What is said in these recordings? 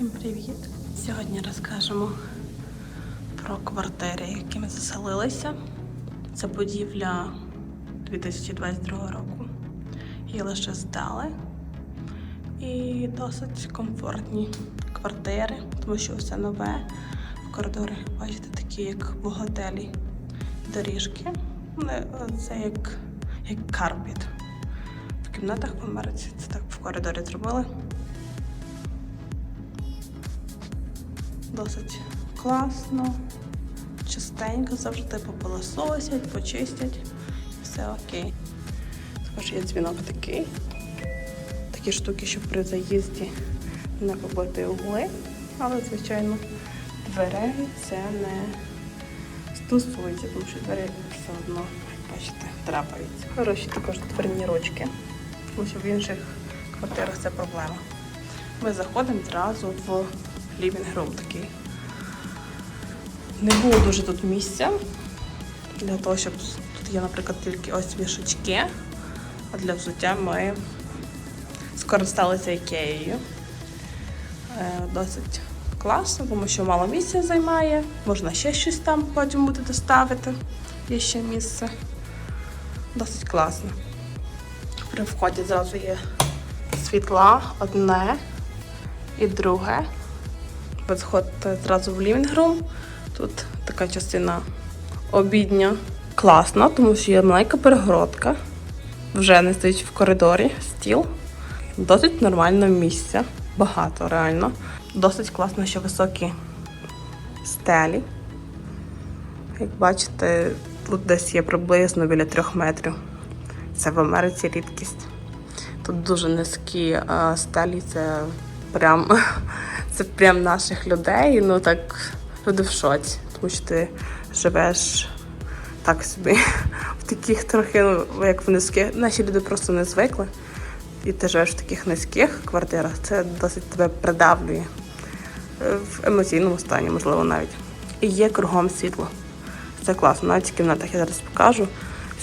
Всім привіт! Сьогодні розкажемо про квартири, які ми заселилися. Це будівля 2022 року. Її лише здали. І досить комфортні квартири, тому що все нове. В коридорах, бачите, такі, як в готелі, доріжки. Це як, як карпіт. В кімнатах в це так в коридорі зробили. Досить класно, частенько завжди попилососять, почистять і все окей. Також є дзвінок такий. Такі штуки, щоб при заїзді не побити угли, але, звичайно, дверей це не стосується, тому що двері все одно, бачите, трапаються. Хороші також дверні ручки, тому що в інших квартирах це проблема. Ми заходимо зразу в room такий. Не було дуже тут місця для того, щоб тут є, наприклад, тільки ось вішачки, а для взуття ми скористалися ікеєю. Е, Досить класно, тому що мало місця займає. Можна ще щось там потім буде доставити. Є ще місце. Досить класно. При вході зразу є світла одне і друге. Ви заходите зразу в room. Тут така частина обідня. Класна, тому що є маленька перегородка. Вже не стоїть в коридорі стіл. Досить нормальне місце. Багато реально. Досить класно, що високі стелі. Як бачите, тут десь є приблизно біля трьох метрів. Це в Америці рідкість. Тут дуже низькі а, стелі, це прям, це прям наших людей. Ну так люди в шоці, тому що ти живеш так собі в таких трохи, ну, як в низьких. Наші люди просто не звикли. І ти живеш в таких низьких квартирах, це досить тебе придавлює Е, в емоційному стані, можливо, навіть. І є кругом світло. Це класно. Навіть в кімнатах я зараз покажу.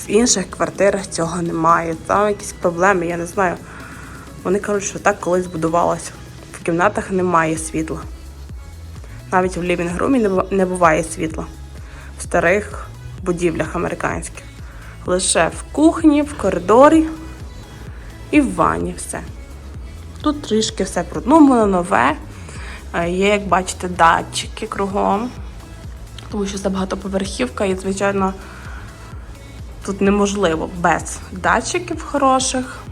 В інших квартирах цього немає. Там якісь проблеми, я не знаю. Вони кажуть, що так колись будувалося. Кімнатах немає світла. Навіть в лівінг-румі не буває світла. В старих будівлях американських. Лише в кухні, в коридорі і в ванні все. Тут трішки все продумано, нове. Е, Є, як бачите, датчики кругом, тому що це багатоповерхівка і, звичайно, тут неможливо без датчиків хороших.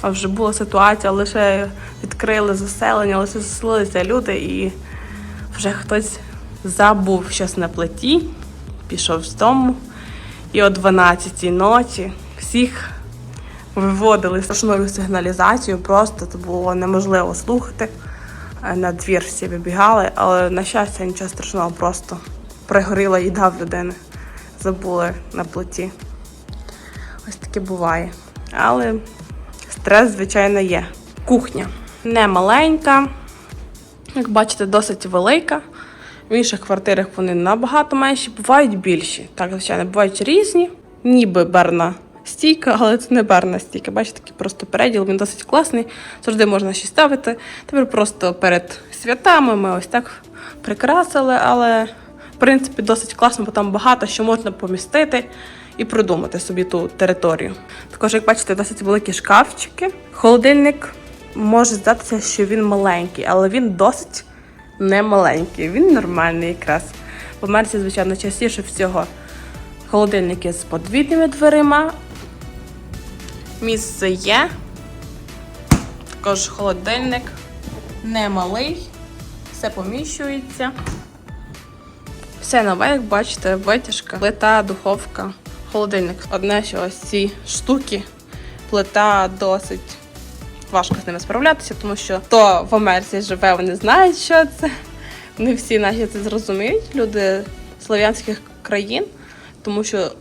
А вже була ситуація, лише відкрили заселення, лише заселилися люди, і вже хтось забув щось на плиті, пішов з дому. І о 12-й ночі всіх виводили страшною сигналізацією, просто це було неможливо слухати. На двір всі вибігали, але на щастя нічого страшного, просто пригоріла їда в людини. Забули на плиті. Ось таке буває. Але стрес, звичайно, є. Кухня не маленька, як бачите, досить велика. В інших квартирах вони набагато менші, бувають більші. Так, звичайно, бувають різні, ніби барна стійка, але це не барна стійка. Бачите, такий просто переділ, він досить класний. Завжди можна щось ставити. Тепер просто перед святами ми ось так прикрасили, але в принципі досить класно, бо там багато що можна помістити і продумати собі ту територію. Також, як бачите, досить великі шкафчики. Холодильник може здатися, що він маленький, але він досить не маленький, він нормальний якраз. В Америці, звичайно, частіше всього холодильники з подвійними дверима. Місце є. Також холодильник не малий, все поміщується. Все нове, як бачите, витяжка, плита, духовка, холодильник. Одне, що ось ці штуки, плита досить важко з ними справлятися, тому що хто в Америці живе, вони знають, що це. Не всі наші це зрозуміють, люди слов'янських країн, тому що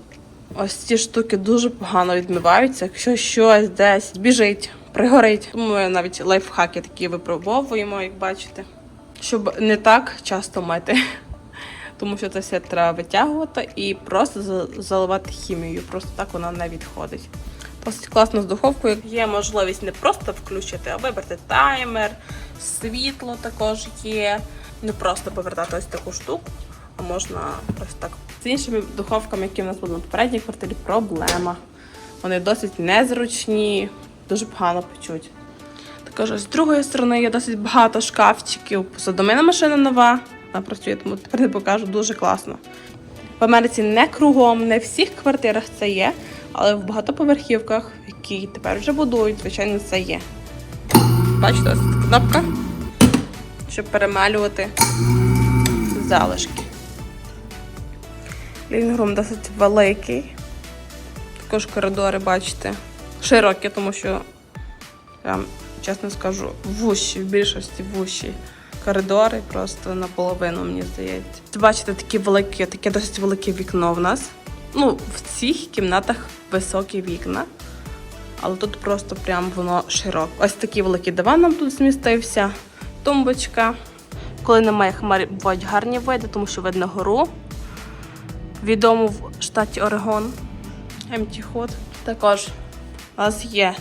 ось ці штуки дуже погано відмиваються. Якщо щось десь біжить, пригорить. Тому ми навіть лайфхаки такі випробовуємо, як бачите, щоб не так часто мити. Тому що це все треба витягувати і просто заливати хімією. Просто так вона не відходить. Досить класно з духовкою. Є можливість не просто включити, а вибрати таймер, світло також є. Не просто повертати ось таку штуку, а можна ось так. З іншими духовками, які в нас були на попередній квартирі, проблема. Вони досить незручні, дуже погано печуть. Також з другої сторони є досить багато шкафчиків. Посудомийна машина нова. Вона працює, тому тепер не покажу дуже класно. В Америці не кругом, не в всіх квартирах це є, але в багатоповерхівках, які тепер вже будують, звичайно, це є. Бачите, ось тут кнопка, щоб перемалювати залишки. Лінгрум досить великий. Також коридори, бачите, широкі, тому що я чесно скажу, вущі, в більшості вущі коридори, просто наполовину, мені здається. Бачите, такі великі, таке досить велике вікно в нас. Ну, в цих кімнатах високі вікна. Але тут просто прям воно широке. Ось такий великий диван нам тут змістився, тумбочка. Коли немає хмар, бувають гарні види, тому що видно гору. Відому в штаті Орегон. Hot. Також у нас є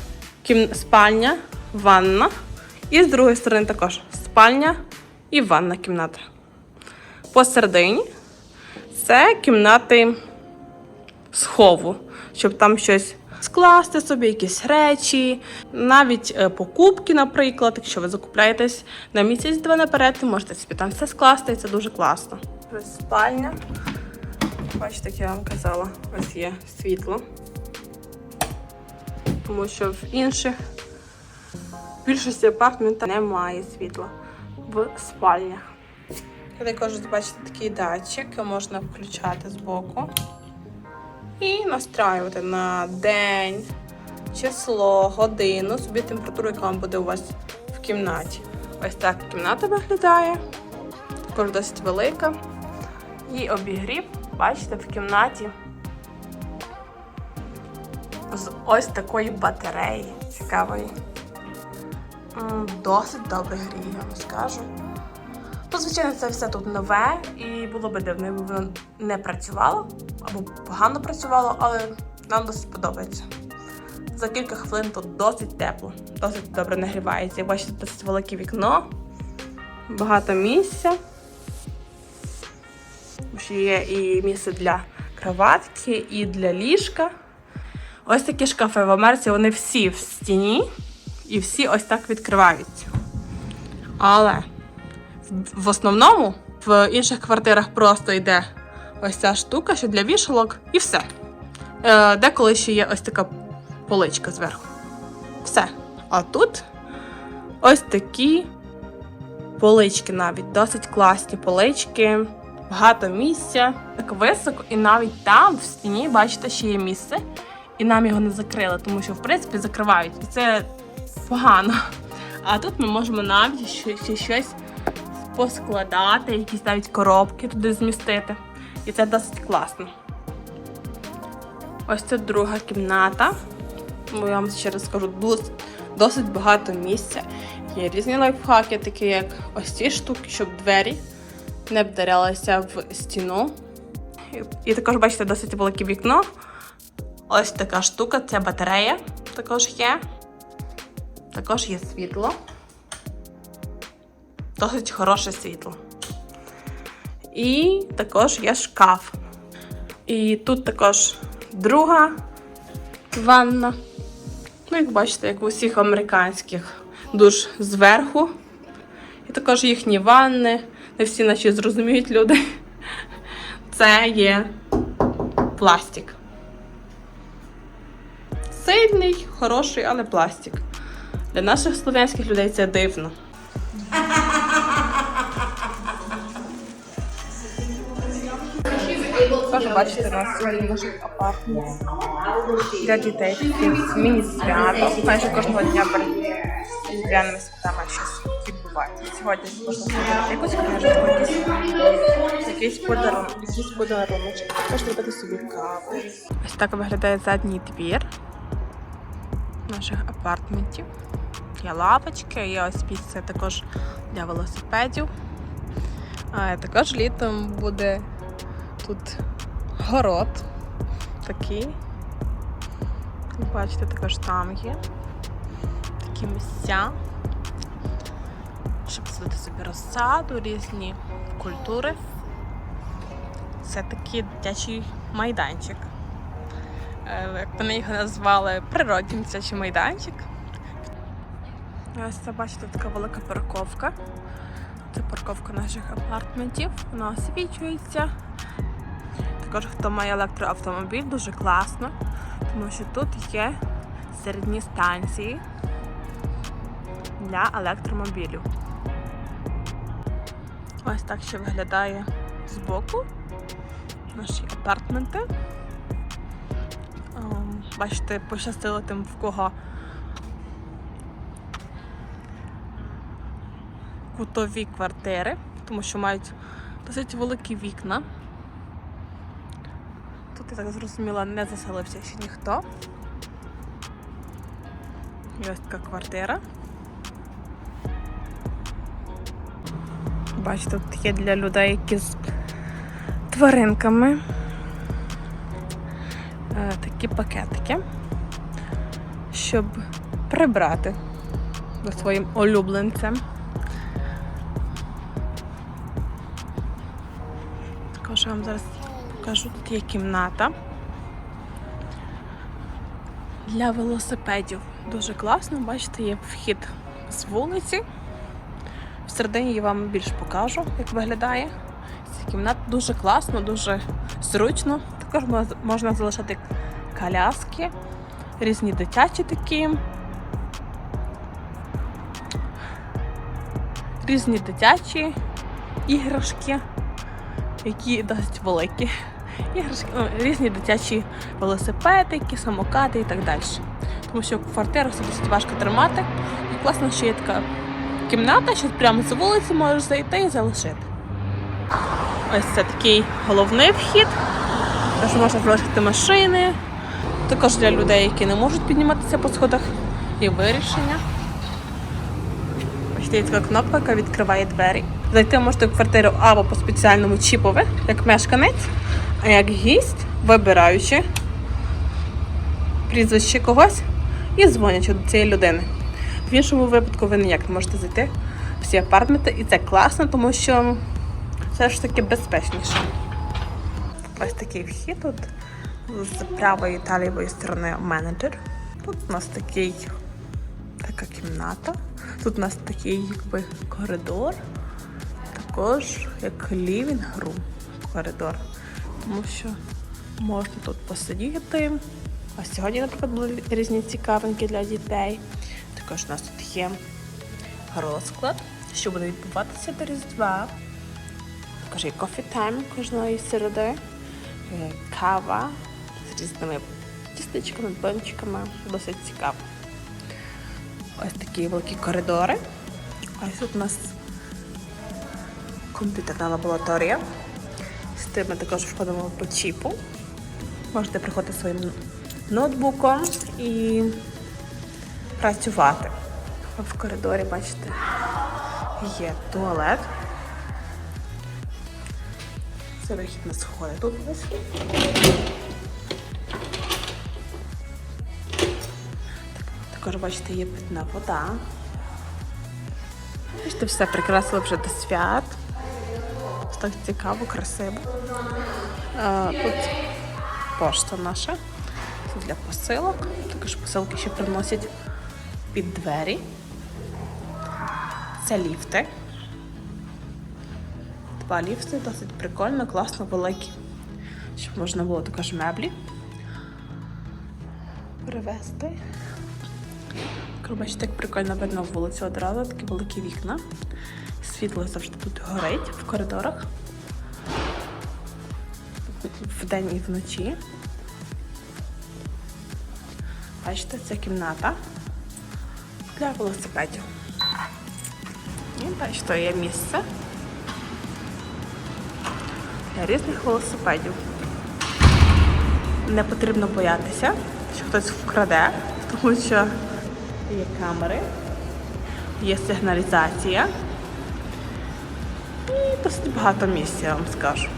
спальня, ванна. І з другої сторони також спальня і ванна кімната. Посередині це кімнати схову, щоб там щось скласти собі, якісь речі, навіть е, покупки, наприклад, якщо ви закупляєтесь на місяць-два наперед, ви можете собі там все скласти, і це дуже класно. Спальня. Бачите, як я вам казала, ось є світло. Тому що в інших в більшості апартаментів немає світла в спальнях. Також бачите такий датчик, його можна включати збоку і настраювати на день, число, годину, собі температуру, яка вам буде у вас в кімнаті. Ось так кімната виглядає. Також досить велика. І обігрів, бачите, в кімнаті з ось такої батареї цікавої. М, Досить добре гріє, я вам скажу. Ну, звичайно, це все тут нове, і було би дивно, якби воно не працювало або погано працювало, але нам досить подобається. За кілька хвилин тут досить тепло, досить добре нагрівається. Як бачите, досить велике вікно, багато місця. Є і місце для кроватки, і для ліжка. Ось такі шкафи в Америці, вони всі в стіні і всі ось так відкриваються. Але в- основному в інших квартирах просто йде ось ця штука, що для вішалок, і все. Е, деколи ще є ось така поличка зверху. Все. А тут ось такі полички навіть, досить класні полички, багато місця, так високо, і навіть там в стіні, бачите, ще є місце, і нам його не закрили, тому що в принципі закривають. І це погано. А тут ми можемо навіть ще, щось поскладати, якісь навіть коробки туди змістити. І це досить класно. Ось це друга кімната. Бо я вам ще раз скажу, досить багато місця. Є різні лайфхаки, такі як ось ці штуки, щоб двері не вдарялися в стіну. І також, бачите, досить велике вікно. Ось така штука, це батарея також є. Також є світло. Досить хороше світло. І також є шкаф. І тут також друга ванна. Ну, як бачите, як в усіх американських душ зверху. І також їхні ванни. Не всі наші зрозуміють люди. Це є пластик. Сильний, хороший, але пластик. Для наших слов'янських людей це дивно. Також бачите, у нас наш апартмент для дітей міні-свято. Майже кожного дня перед різдвяними святами щось відбувається. Сьогодні можна зробити якусь книжечку, якийсь, якийсь подарунок, якийсь подарунок. Можна зробити собі каву. Ось так виглядає задній двір наших апартментів. Є лавочки, є ось місце також для велосипедів. А також літом буде тут город такий. Бачите, також там є такі місця. щоб посадити собі розсаду, різні культури. Це такий дитячий майданчик. Е, Як вони його назвали, природній дитячий майданчик. Ось це бачите, така велика парковка. Це парковка наших апартментів. Вона освічується. Також хто має електроавтомобіль, дуже класно, тому що тут є середні станції для електромобілів. Ось так ще виглядає збоку наші апартменти. Ем, Бачите, пощастило тим, в кого кутові квартири, тому що мають досить великі вікна. Тут, я так зрозуміла, не заселився ще ніхто. І ось така квартира. Бачите, тут є для людей, які з тваринками. Е, такі пакетики, щоб прибрати за своїм улюбленцем. Також вам зараз покажу, тут є кімната для велосипедів. Дуже класно, бачите, є вхід з вулиці. Всередині я вам більш покажу, як виглядає. Ця кімната дуже класно, дуже зручно. Також можна залишати коляски, різні дитячі такі. Різні дитячі іграшки, які досить великі. Іграшки, ну, різні дитячі велосипедики, самокати і так далі. Тому що квартиру це досить важко тримати. І класно, що є така кімната, що прямо з вулиці можеш зайти і залишити. Ось це такий головний вхід. Тож можна залишити машини. Також для людей, які не можуть підніматися по сходах, є вирішення. Така кнопка, яка відкриває двері. Зайти можете в квартиру або по спеціальному чіпові, як мешканець, а як гість, вибираючи прізвище когось і дзвонячи до цієї людини. В іншому випадку ви ніяк не можете зайти в всі апартменти, і це класно, тому що все ж таки безпечніше. Ось такий вхід тут з правої та лівої сторони менеджер. Тут у нас такий, така кімната. Тут у нас такий якби коридор, також як room коридор. Тому що можна тут посидіти. А сьогодні, наприклад, були різні цікавинки для дітей. Також у нас тут є розклад, що буде відбуватися до Різдва. Також є кофі тайм кожної середи, е, кава з різними тістечками, блинчиками. Досить цікаво. Ось такі великі коридори. Ось тут у нас комп'ютерна лабораторія. З тим ми також входимо по чіпу. Можете приходити своїм ноутбуком і працювати. В коридорі, бачите, є туалет. Це вихід на сходи тут Також, бачите, є питна вода. Бачите, все прикрасили вже до свят. Так цікаво, красиво. А, тут пошта наша. Це для посилок. Також посилки ще приносять під двері. Це ліфти. Два ліфти досить прикольно, класно, великі. Щоб можна було також меблі привезти. Так, Бачите, як прикольно видно вулицю одразу, такі великі вікна. Світло завжди тут горить в коридорах. Вдень і вночі. Бачите, це кімната для велосипедів. І бачите, є місце для різних велосипедів. Не потрібно боятися, що хтось вкраде, тому що є камери, є сигналізація і досить багато місця, я вам скажу.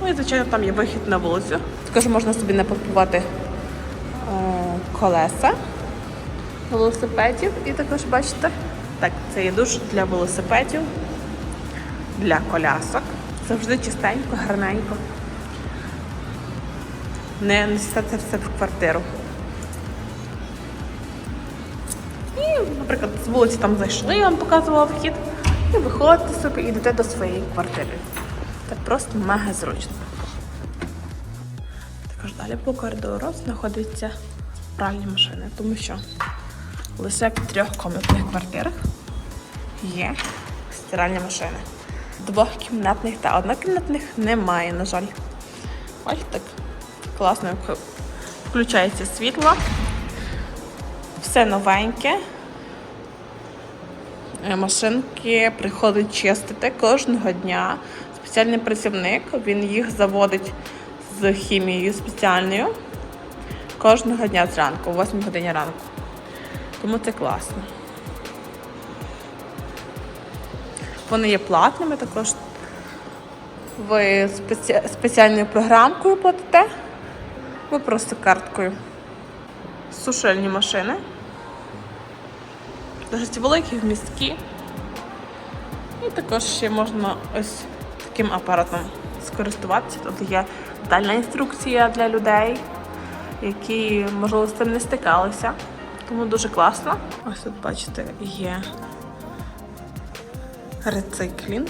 Ну і, звичайно, там є вихід на вулицю. Також можна собі не попувати колеса велосипедів. І також бачите, Так, це є душ для велосипедів, для колясок. Завжди чистенько, гарненько. Не несете це все в квартиру. Вулиці там зайшли, я вам показувала вхід, і виходите собі і йдете до своєї квартири. Це просто мега зручно. Також далі по коридору знаходяться пральні машини, тому що лише в трьохкомнатних квартирах є стиральні машини. Двохкімнатних та однокімнатних немає, на жаль. Бачите, так класно вк- включається світло. Все новеньке. Е, Машинки приходить чистити кожного дня. Спеціальний працівник, він їх заводить з хімією спеціальною кожного дня зранку, о 8 годині ранку. Тому це класно. Вони є платними також. Ви спеці... спеціальною програмкою платите. Ви просто карткою. Сушильні машини. Досить великі, вмісткі. І також ще можна ось таким апаратом скористуватися. Тут є детальна інструкція для людей, які, можливо, з цим не стикалися. Тому дуже класно. Ось тут, бачите, є рециклінг,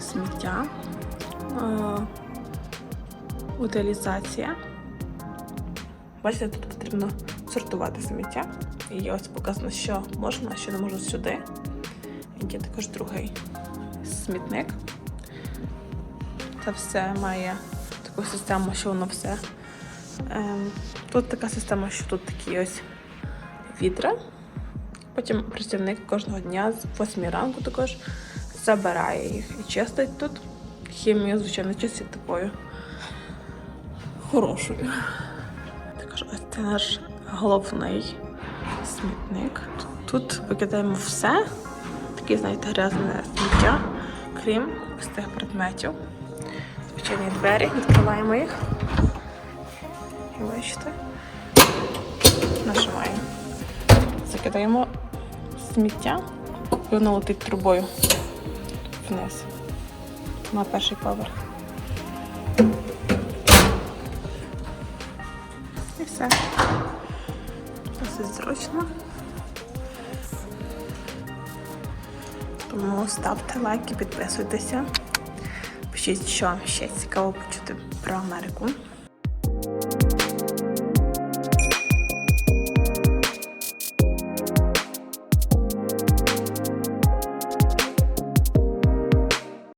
сміття, е, утилізація. Бачите, тут потрібно сортувати сміття. І ось показано, що можна, що не можна сюди. І Є також другий смітник. Це все має таку систему, що воно все. Ем, тут така система, що тут такі ось відра. Потім працівник кожного дня з 8 ранку також забирає їх і чистить тут. Хімію, звичайно, чистить такою хорошою. Також ось це наш головний смітник. Тут викидаємо все. Таке, знаєте, грязне сміття, крім ось цих предметів. Звичайні двері, відкриваємо їх. І бачите, нажимаємо. Закидаємо сміття, і воно летить трубою вниз на перший поверх. І все. Досить зручно. Тому ставте лайки, підписуйтеся. Пишіть, що вам ще цікаво почути про Америку.